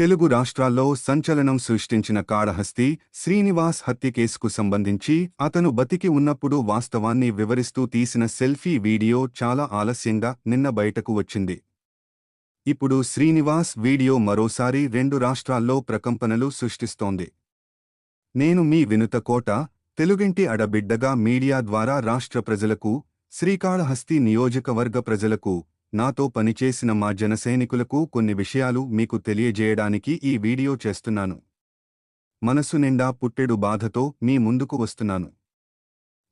తెలుగు రాష్ట్రాల్లో సంచలనం సృష్టించిన కాళహస్తి శ్రీనివాస్ హత్య కేసుకు సంబంధించి అతను బతికి ఉన్నప్పుడు వాస్తవాన్ని వివరిస్తూ తీసిన సెల్ఫీ వీడియో చాలా ఆలస్యంగా నిన్న బయటకు వచ్చింది. ఇప్పుడు శ్రీనివాస్ వీడియో మరోసారి రెండు రాష్ట్రాల్లో ప్రకంపనలు సృష్టిస్తోంది. నేను మీ వినుత కోట తెలుగింటి అడబిడ్డగా మీడియా ద్వారా రాష్ట్ర ప్రజలకు శ్రీకాళహస్తి నియోజకవర్గ ప్రజలకు నాతో పనిచేసిన మా జనసైనికులకు కొన్ని విషయాలు మీకు తెలియజేయడానికి ఈ వీడియో చేస్తున్నాను. మనసు నిండా పుట్టెడు బాధతో మీ ముందుకు వస్తున్నాను.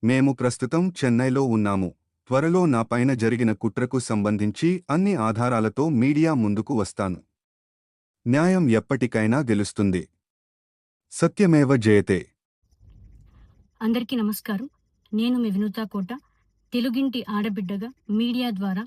మేము ప్రస్తుతం చెన్నైలో ఉన్నాము. త్వరలో నా పైన జరిగిన కుట్రకు సంబంధించి అన్ని ఆధారాలతో మీడియా ముందుకు వస్తాను. న్యాయం ఎప్పటికైనా గెలుస్తుంది. సత్యమేవ జయతే. అందరికీ నమస్కారం. నేను మీ వినూతా కోట. తెలుగింటి ఆడబిడ్డగా మీడియా ద్వారా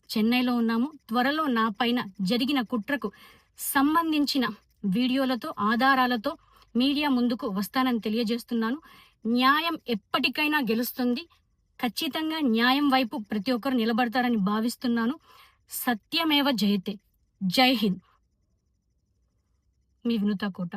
చెన్నైలో ఉన్నాము. త్వరలో నా పైన జరిగిన కుట్రకు సంబంధించిన వీడియోలతో ఆధారాలతో మీడియా ముందుకు వస్తానని తెలియజేస్తున్నాను. న్యాయం ఎప్పటికైనా గెలుస్తుంది. ఖచ్చితంగా న్యాయం వైపు ప్రతి ఒక్కరు నిలబడతారని భావిస్తున్నాను. సత్యమేవ జయతే. జై హింద్. మీ వినుతా కోట.